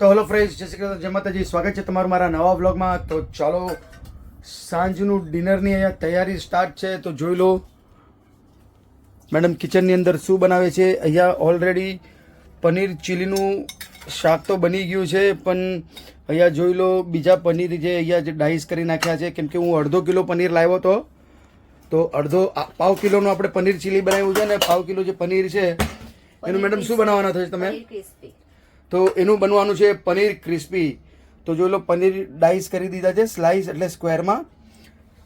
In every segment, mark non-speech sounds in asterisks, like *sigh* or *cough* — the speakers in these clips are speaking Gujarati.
તો હલો ફ્રેન્ડ્સ જય શ્રી કૃષ્ણ. જય માતાજી. સ્વાગત છે તમારું મારા નવા વ્લોગમાં તો ચાલો સાંજનું ડિનરની અહીંયા તૈયારી સ્ટાર્ટ છે. તો જોઈ લો મેડમ કિચનની અંદર શું બનાવે છે? અહીંયા ઓલરેડી પનીર ચીલીનું શાક તો બની ગયું છે પણ અહીંયા જોઈ લો બીજા પનીર જે અહીંયા જે ડાઈસ કરી નાખ્યા છે કેમ કે હું અડધો કિલો પનીર લાવ્યો હતો. તો અડધો પાવ કિલોનું આપણે પનીર ચીલી બનાવ્યું છે ને પાવ કિલો જે પનીર છે એનું મેડમ શું બનાવવાના થશે તમે? તો એનું બનવાનું છે પનીર ક્રિસ્પી. તો જો લો પનીર ડાઈસ કરી દીધા છે સ્લાઈસ એટલે સ્ક્વેરમાં.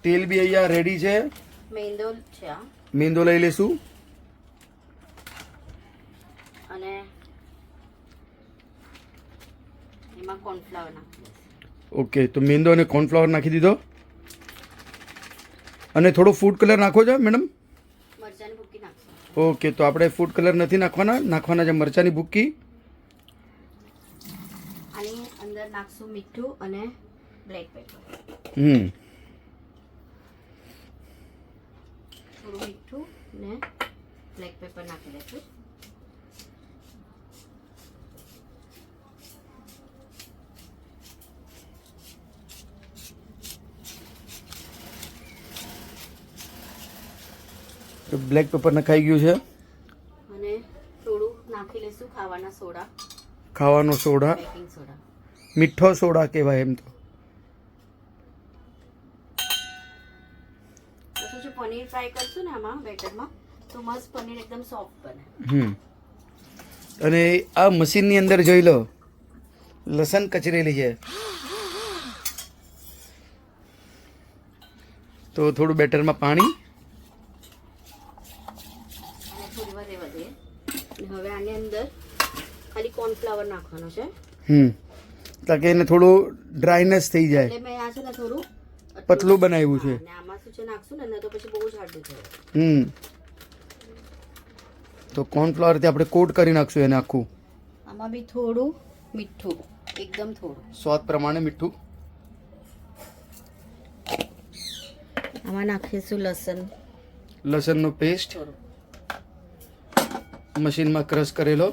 તેલ બી અહીંયા રેડી છે. મેંદો છે મેંદો લઈ લેશું. અને એમાં કોર્નફ્લાવર નાખી ઓકે તો મેંદો અને કોર્નફ્લાવર નાખી દીધો. અને થોડો ફૂડ કલર નાખો છો મેડમ મરચાંની ભૂકી નાખશું. ઓકે તો આપણે ફૂડ કલર નથી નાખવાના. નાખવાના છે મરચાની ભૂક્કી આની અંદર નાખશું મીઠું અને બ્લેક પેપર હમ. થોડું મીઠું ને બ્લેક પેપર નાખી દઈશું. તો બ્લેક પેપર નખાઈ ગયું છે? અને થોડું નાખી લઈશું ખાવાના સોડા. ખાવાનો સોડા. બેકિંગ સોડા મીઠો સોડા કહેવાય એમ તો. પનીર ફ્રાય કરશું ને આમાં બેટરમાં? તો મસ્ત પનીર એકદમ સોફ્ટ બને. હમ. અને આ મશીનની અંદર જોઈ લો લસણ કચરેલી છે. તો થોડું બેટરમાં પાણી. હવે આની અંદર ખાલી કોર્નફ્લાવર નાખવાનો છે. હમ. તાકે એને થોડું ડ્રાયનેસ થઈ જાય. એટલે મેં આ છે ને થોડું પતલું બનાવ્યું છે. અને આમાં શું છે નાખશું ને તો પછી બહુ થાય. હમ. તો કોર્નફ્લાવરથી આપણે કોટ કરી નાખશું એને આખું. આમાં બી થોડું મીઠું એકદમ થોડું. સ્વાદ પ્રમાણે મીઠું. આમાં નાખીશું લસણ. લસણનો પેસ્ટ મશીનમાં ક્રશ કરેલો.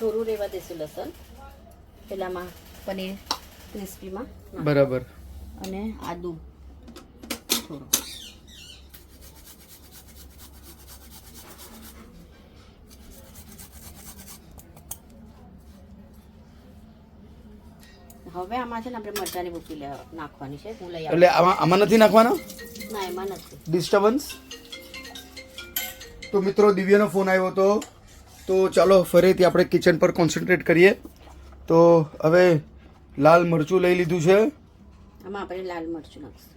થોડું રહેવા દેશું લસણ. પેલામાં પનીર ક્રિસ્પીમાં. બરાબર. અને આદુ. થોડું. હવે આમાં છે ને આપણે મરચાની ભૂકી લેવા નાખવાની છે. હું લઈ એટલે આમાં આમાં નથી નાખવાના? ના એમાં નથી. ડિસ્ટર્બન્સ તો મિત્રો દિવ્યાનો ફોન આવ્યો હતો તો ચાલો ફરીથી આપણે કિચન પર કોન્સન્ટ્રેટ કરીએ. તો હવે લાલ મરચું લઈ લીધું છે. આમાં આપણે લાલ મરચું નાખશું.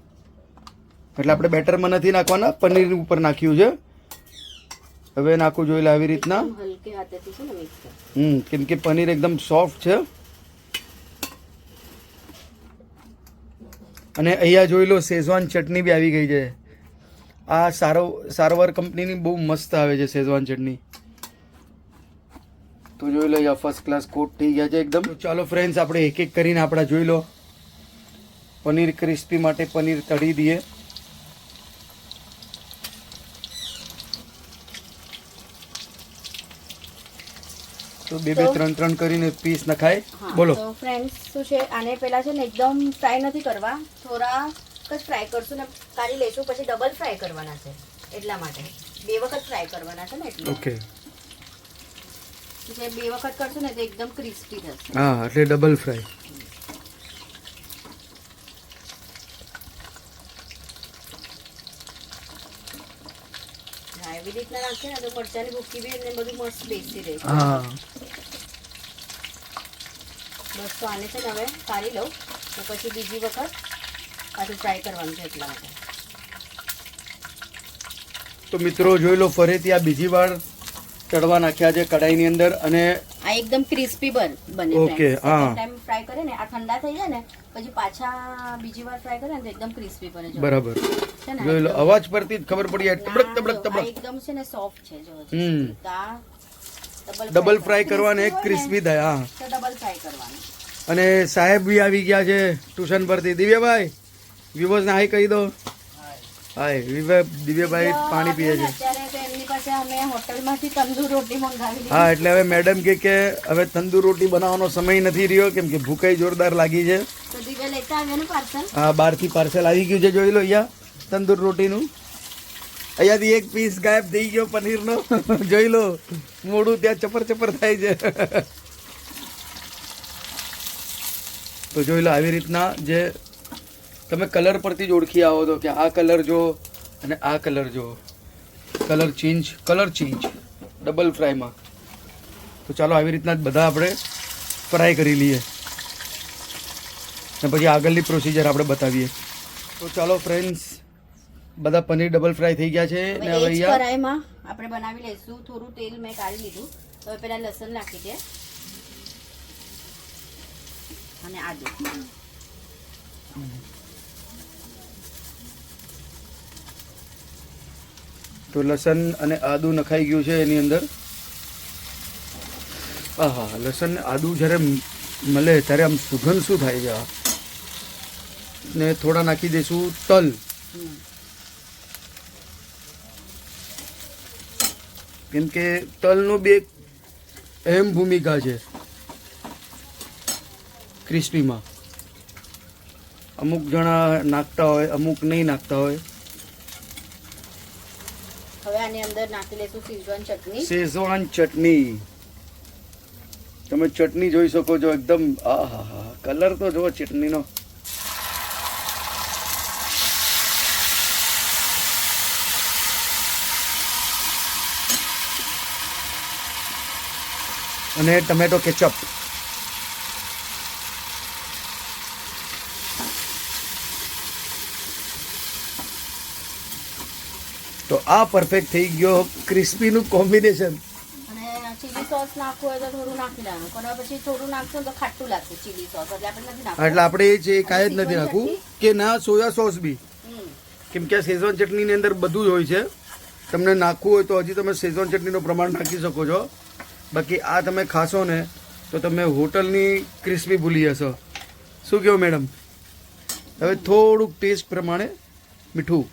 એટલે આપણે બેટરમાં નથી નાખવાના પનીર ઉપર નાખ્યું છે. હવે નાખવું લે આવી રીતના. હમ કેમ કે પનીર એકદમ સોફ્ટ છે. અને અહીંયા જોઈ લો શેઝવાન ચટણી બી આવી ગઈ છે. આ સારો સારવાર કંપનીની બહુ મસ્ત આવે છે શેઝવાન ચટણી. તો જોઈ લો અહીંયા ફર્સ્ટ ક્લાસ કોટ થઈ ગયા છે એકદમ. ચાલો ફ્રેન્ડ્સ આપણે એક એક કરીને આપણે જોઈ લો. પનીર ક્રિસ્પી માટે પનીર તળી દઈએ. તો બે બે ત્રણ ત્રણ કરીને પીસ નખાય. બોલો. તો ફ્રેન્ડ્સ શું છે? આને પહેલા છે ને એકદમ ફ્રાય નથી કરવા. થોડા જ ફ્રાય કરશું ને કાઢી લઈશું પછી ડબલ ફ્રાય કરવાના છે. એટલા માટે. બે વખત ફ્રાય કરવાના છે ને એટલે. ઓકે બે વખત કરશું ને તો એકદમ ક્રિસ્પી થશે હા એટલે ડબલ ફ્રાય એવી રીતના રાખશે ને તો મરચાંની ભૂકી બી એને બધું મસ્ત બેસી રહે. હા. બસ તો આને છે ને હવે કાઢી લઉં. તો પછી બીજી વખત પાછું ટ્રાય કરવાનું છે એટલા માટે. તો મિત્રો જોઈ લો ફરીથી આ બીજી વાર ચડવા નાખ્યા છે કડાઈની અંદર અને આ એકદમ ક્રિસ્પી બન બને ઓકે હા. ટાઈમ ફ્રાય કરે ને આ ઠંડા થઈ જાય ને પછી પાછા બીજી વાર ફ્રાય કરે ને તો એકદમ ક્રિસ્પી બને છે. બરાબર. જોઈ લો અવાજ પરથી જ ખબર પડી જાય. તબડક તબડક તબડક એકદમ છે ને સોફ્ટ છે જો હમ. ડબલ ફ્રાય કરવાને એક ક્રિસ્પી થાય હા. ડબલ ફ્રાય કરવાનું. અને સાહેબ બી આવી ગયા છે ટ્યુશન પરથી. દિવ્યાભાઈ વિવોઝને હાઈ કહી દો. હાય. દિવ્યભાઈ દિવ્યાભાઈ પાણી પીએ છે. અત્યારે પાસે અમે હોટલમાંથી તંદૂર રોટી મંગાવી હા એટલે હવે મેડમ કે કે હવે તંદૂર રોટી બનાવવાનો સમય નથી રહ્યો કેમ કે ભૂખાઈ જોરદાર લાગી છે. હા બહારથી પાર્સલ આવી ગયું છે જોઈ લો અહીંયા તંદૂર રોટીનું. અહીંયાથી એક પીસ ગાયબ થઈ ગયો પનીરનો. *laughs* જોઈ લો મોડું ત્યાં ચપર ચપર થાય છે. *laughs* તો જોઈ લો આવી રીતના જે તમે કલર પરથી જ ઓળખી આવો તો કે આ કલર જો અને આ કલર જો. Colour change colour change double ફ્રાયમાં તો ચાલો આવી રીતના જ બધા આપણે ફ્રાય કરી લઈએ. ને પછી આગળની પ્રોસિજર આપણે બતાવીએ. તો ચાલો ફ્રેન્ડ્સ બધા પનીર ડબલ ફ્રાય થઈ ગયા છે ને હવે અહીંયા આપણે બનાવી લઈશું. થોડું તેલ મેં કાઢી લીધું. તો હવે પેલા લસણ નાખી દે. અને આદુ તો લસણ અને આદું નખાઈ ગયું છે એની અંદર. આહા, લસણ આદું જ્યારે મળે ત્યારે આમ સુગંધ શું થાય છે? ને થોડા નાખી દઈશું તલ. કેમ કે તલનું બી અહેમ ભૂમિકા છે ક્રિસ્પીમાં. અમુક જણા નાખતા હોય, અમુક નહીં નાખતા હોય. શેઝવાન ચટણી. તમે ચટણી જોઈ શકો છો એકદમ કલર તો જુઓ ચટણીનો. અને ટમેટો કેચઅપ તો આ પરફેક્ટ થઈ ગયો ક્રિસ્પીનું કોમ્બિનેશન ચીલી સોસ નાખવું હોય તો થોડું નાખી દેવાનું. પણ પછી થોડું નાખશો તો ખાટું લાગશે ચીલી સોસ એટલે આપણે નથી નાખવું. એટલે આપણે એ છે કાંઈ જ નથી નાખવું કે ના સોયા સોસ બી. કેમ કે શેઝવાન ચટણીની અંદર બધું જ હોય છે. તમને નાખવું હોય તો હજી તમે શેઝવાન ચટણીનું પ્રમાણ નાખી શકો છો. બાકી આ તમે ખાશો ને તો તમે હોટલની ક્રિસ્પી ભૂલી જશો. શું કહો મેડમ હવે થોડુંક ટેસ્ટ પ્રમાણે મીઠું.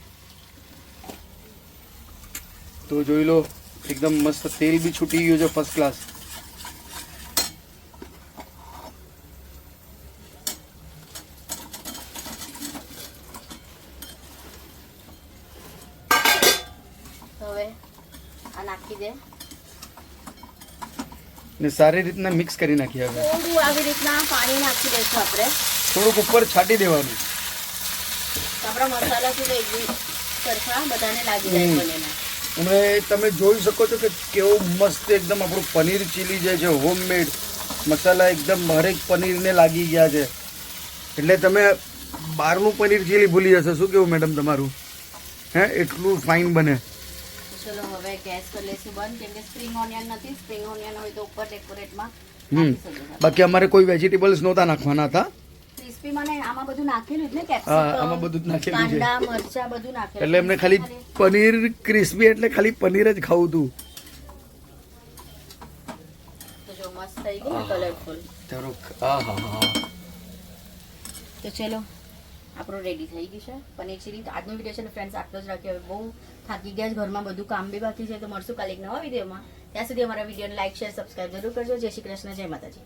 તો જોઈ લો એકદમ મસ્ત તેલ બી છૂટી ગયું છે ફર્સ્ટ ક્લાસ ને સારી રીતના મિક્સ કરી નાખીએ હવે. થોડું આવી રીતના પાણી નાખી દઈશું આપણે. થોડુંક ઉપર છાંટી દેવાનું. આપણા મસાલા સુધી સરખા બધાને લાગી જાય. બંનેને અને તમે જોઈ શકો છો કે કેવું મસ્ત એકદમ આપણું પનીર ચીલી જે છે હોમમેડ મસાલા એકદમ હરેક પનીરને લાગી ગયા છે. એટલે તમે બહારનું પનીર ચીલી ભૂલી જશો. શું કેવું મેડમ તમારું? હે એટલું ફાઇન બને. ચલો હવે ગેસ કરી લઈશું બંધ કેમ કે સ્પ્રિંગ ઓનિયન નથી. સ્પ્રિંગ ઓનિયન હોય તો ઉપર ડેકોરેટમાં હમ. નાખી શકો. છો બાકી અમારે કોઈ વેજીટેબલ્સ નહોતા નાખવાના હતા. ક્રિસ્પીમાં ને આમાં બધું નાખેલું જ ને કેપ્સિકમ આમાં બધું જ નાખેલું છે. કાંદા મરચા બધું નાખેલું એટલે એમને ખાલી પનીર ક્રિસ્પી એટલે ખાલી પનીર જ ખાવું હતું તો જો મસ્ત થઈ ગયું કલરફુલ તારો આ હા હા તો ચલો આપણું રેડી થઈ ગયું છે. પનીર ચીલી તો આજનો વીડિયો છે ને ફ્રેન્ડ્સ આટલો જ રાખ્યો. હવે બહુ થાકી ગયા છે ઘરમાં બધું કામ બી બાકી છે તો મળશું કાલે એક નવા વિડીયોમાં ત્યાં સુધી અમારા વિડીયોને લાઈક શેર સબસ્ક્રાઈબ જરૂર કરજો. જય શ્રી કૃષ્ણ જય માતાજી.